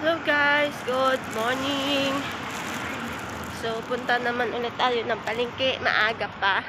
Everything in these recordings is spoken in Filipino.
Hello guys, good morning. So, punta naman ulit tayo ng palengke, maaga pa.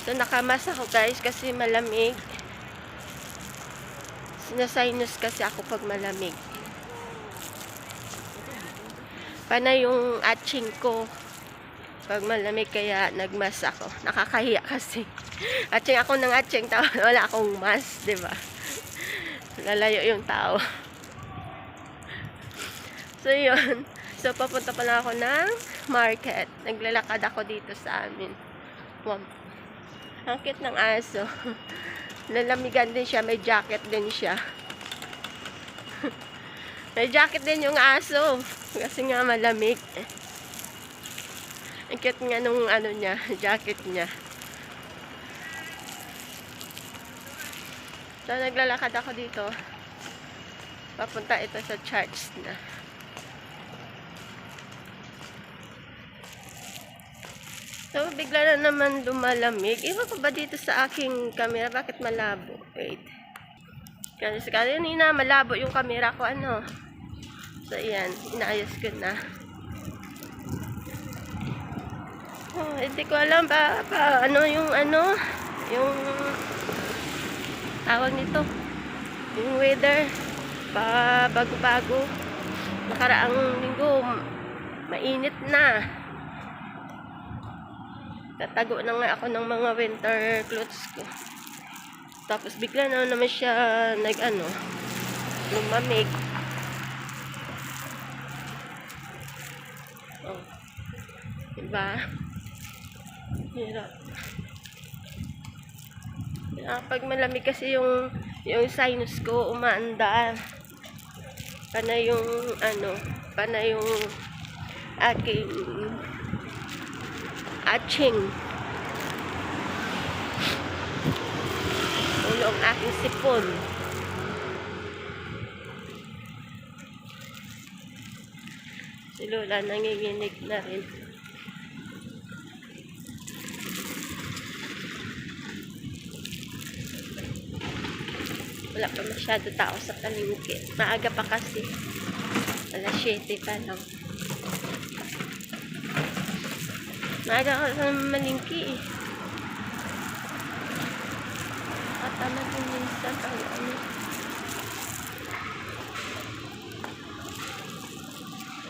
So, nakamas ako guys kasi malamig. Sinasinus kasi ako pag malamig. Panay yung atching ko. Pag malamig kaya nagmas ako. Nakakahiya kasi. Atching ako ng atching, wala akong mas, 'di ba? Lalayo yung tao. So, yun. So, papunta pala ako ng market. Naglalakad ako dito sa amin. Wow. Ang cute ng aso. Lalamigan din siya. May jacket din siya. May jacket din yung aso. Kasi nga malamig. Ang cute nga nung ano niya, jacket niya. So, naglalakad ako dito. Papunta ito sa church na. So, bigla na naman lumalamig. Iba ko ba dito sa aking camera? Bakit malabo? Wait. Kasi kanina malabo yung camera ko. Ano? So, yan. Inaayos ko na. Oh, hindi ko alam ba, ba ano yung ano yung tawag nito yung weather pa bago-bago nakaraang linggo mainit na tatago na nga ako ng mga winter clothes ko. Tapos bigla na naman siya nag ano, lumamig. Oh. Diba? Hirap. Ah, pag malamig kasi yung yung sinus ko umaanda. Pana yung ano, pana yung aking atching. Ulo ang aking sipon. Si Lola nanginginig na rin. Wala pa masyado tao sa palengke. Maaga pa kasi. Alas 7 pa lang. Maaga ka sa malingki eh. Katama din minsan ang ano.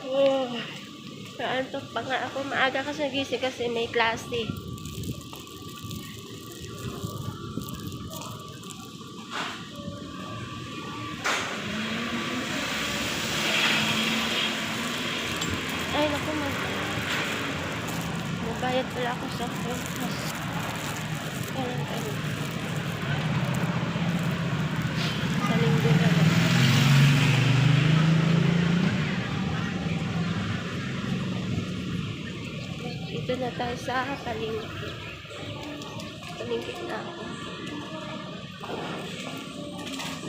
Oh. Kaantok pa nga ako. Maaga kasi nagising kasi may klase. Magbayad pala ako sa Christmas. Kailan kayo? Sa linggo na lang. Dito na tayo sa palingki. Palingki na ako.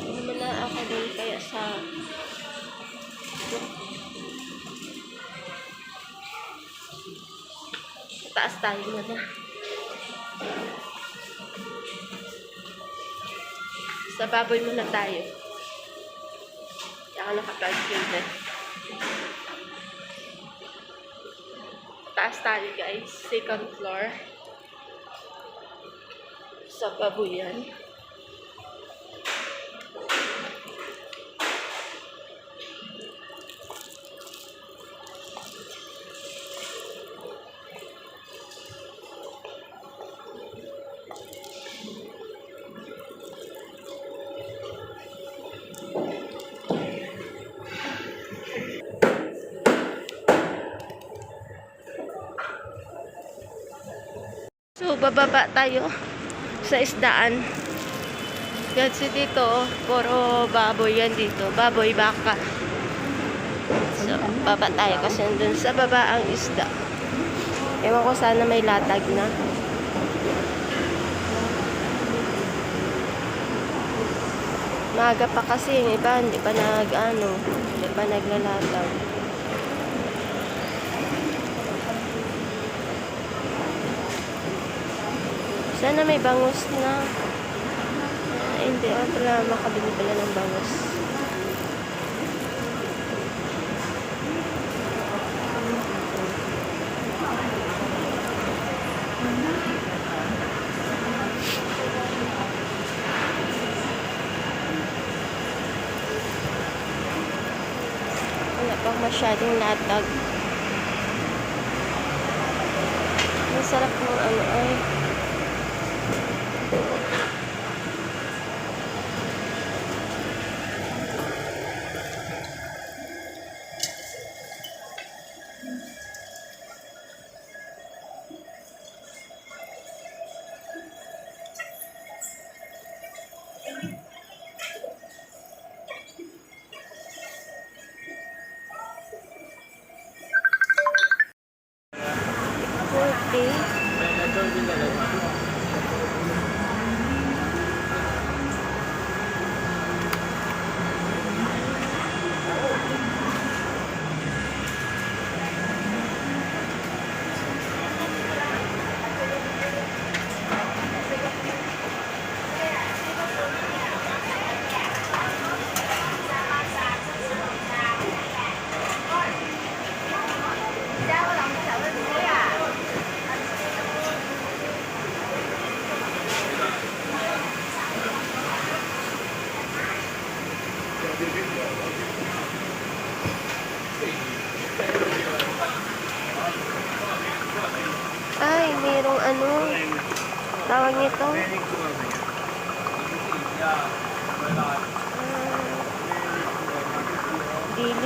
Hindi na ako doon kaya sa taas tayo muna. Sa baboy muna tayo. Ako naka-calculator. Taas tayo guys. Second floor. Sa baboy yan. Bababa tayo sa isdaan. Kasi dito, puro baboy yan dito. Baboy, baka. So, baba tayo kasi nandun sa baba ang isda. Ewan ko sana may latag na. Maaga pa kasi yung iba, hindi pa nag, ano, hindi pa naglalatag. Sana may bangus na. Ah, hindi. Ah, oh, pala makabili pala ng bangus. Wala pang masyadong latag. Ang sarap ng ano ay.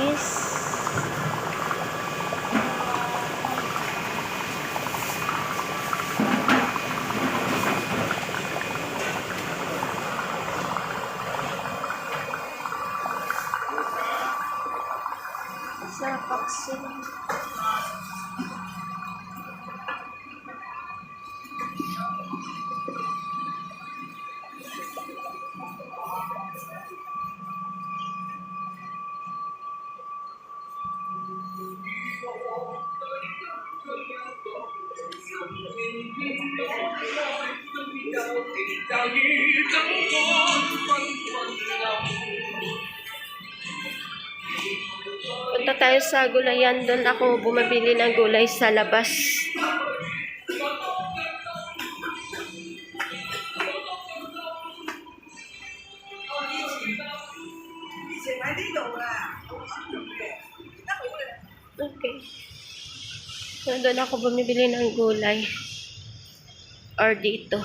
guys. Tayo sa gulayan. Doon ako bumabili ng gulay sa labas. Okay. So, doon ako bumibili ng gulay. Or dito.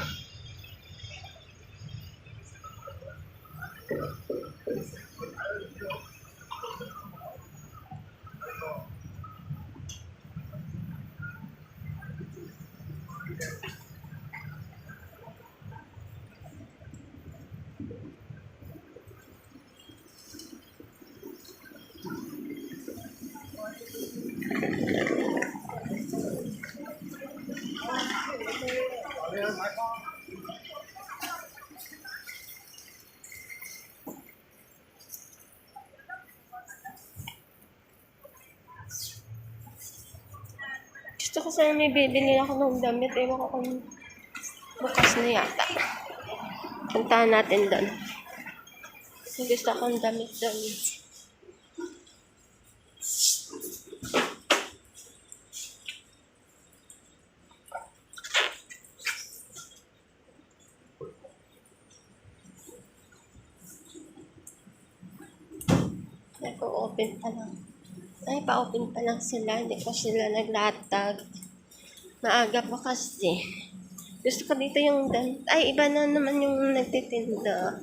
Sana may bibili ako ng damit. Ewan ko kung bukas na yata. Puntahan natin doon. Kasi gusto akong damit doon. Nag-open pa lang. Ay, pa-open pa lang sila. Hindi pa sila naglatag. Maaga pa kasi. Gusto ko dito yung dan... Ay, iba na naman yung nagtitinda.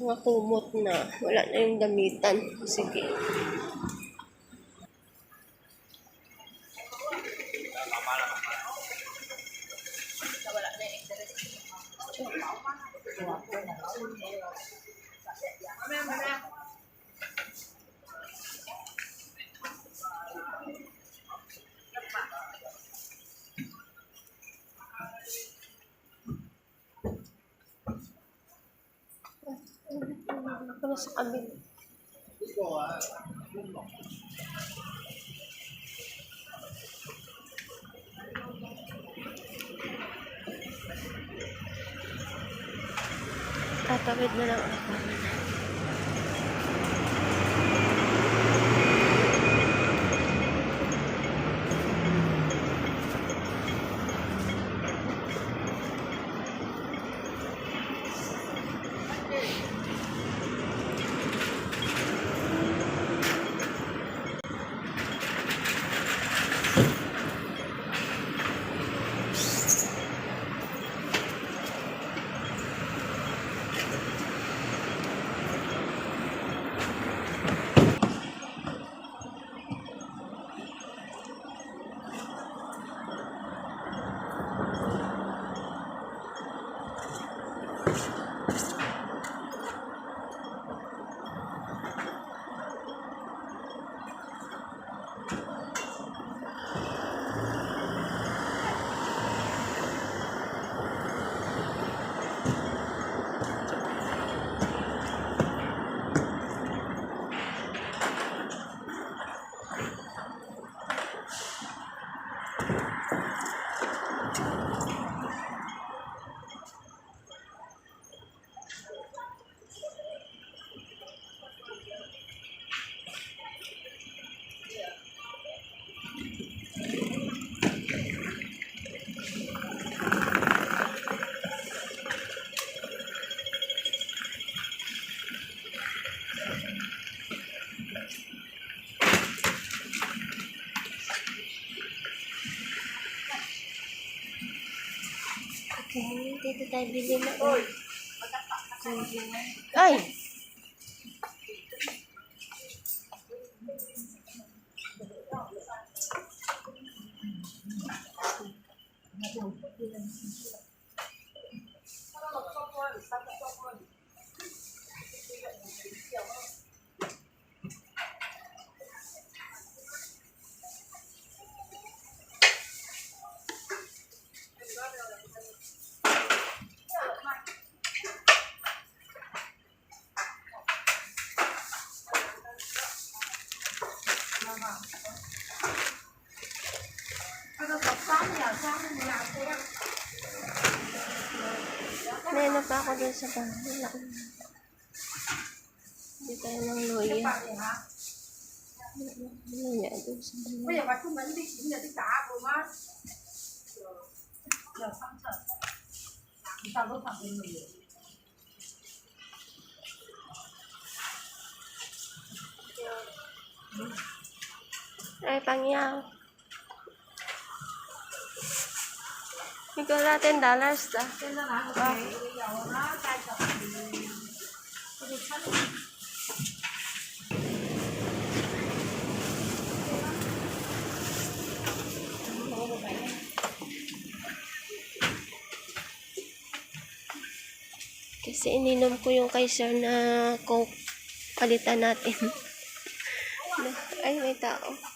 Mga kumot na. Wala na yung damitan. Sige. Ano Tatawid na lang ako. Dito tayo bili na. Ay! May nên Meron pa ako dun sa bahay. Wala. Hindi tayo nang luya. Luya dun sa bahay. Hãy subscribe cho kênh Ghiền Mì Gõ Để không bỏ lỡ những video hấp dẫn kay Pangyang. Bigyan natin dollars ah. Okay. Kasi ininom ko yung kay na coke. Palitan natin. Ay, may tao.